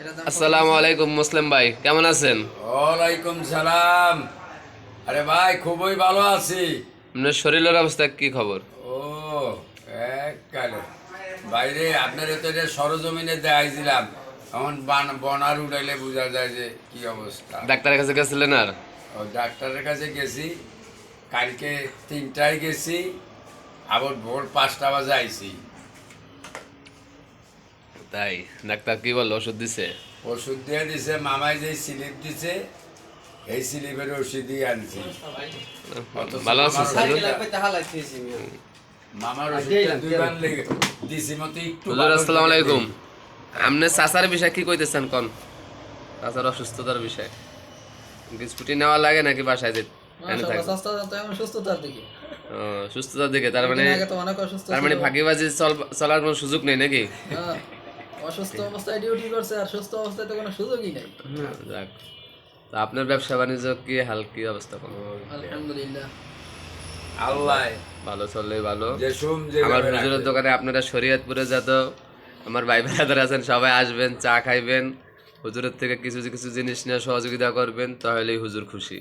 আসসালামু আলাইকুম মুসলিম ভাই কেমন আছেন? ওয়ালাইকুম সালাম। আরে ভাই খুবই ভালো আছি। আপনার শরীরের অবস্থা কি খবর? ও এক কালে। বাইরে আপনার তো এটা সরজমিনে দেখাইছিলাম এখন বান- বনার উঠাইলে বোঝা যায় যে কি অবস্থা। ডাক্তারের কাছে গেছিলেন আর? ও ডাক্তারের কাছে গেছি কালকে তিনটায় গেছি আবার ভোর পাঁচটা বাজে আইছি। তাই? ডাক্তার কি বলল? ওষুধ দিছে? ওষুধ দিয়ে দিছে মামাই যে স্লিপ দিছে এই স্লিপের ওষুধই আনছি। ভালো? ওষুধটা- মামার দিছি মতো একটু ভালো আসসালামু আলাইকুম। আপনি চাচার বিষয় কি কইতেছেন কোন? চাচার অসুস্থতার বিষয়। স্কুটি নেওয়া লাগে নাকি বাসায় যে এনে থাকে সুস্থতার দিকে। ও, সুস্থতার দিকে তার মানে দিন আগে তো অনেক অসুস্থ তার মানে। ফাঁকিবাজি চল- চলার কোনো সুযোগ নেই নাকি? হ্যাঁ, অসুস্থ অবস্থায় ডিউটি করছে আর সুস্থ অবস্থায় তো কোনো সুযোগই নেই। যাক। তা আপনার ব্যবসা বাণিজ্য কি হাল কি অবস্থা কোন? আলহামদুলিল্লাহ। আল্লাহ। ভালো চললে ভালো। আমার হুজুরের দোকানে আপনারা শরীয়তপুরে যত আমার ভাই ব্রাদার আছেন সবাই আসবেন চা খাইবেন। হুজুরের থেকে কিছু কিছু জিনিস নিয়ে সহযোগিতা করবেন তাহলেই হুজুর খুশি।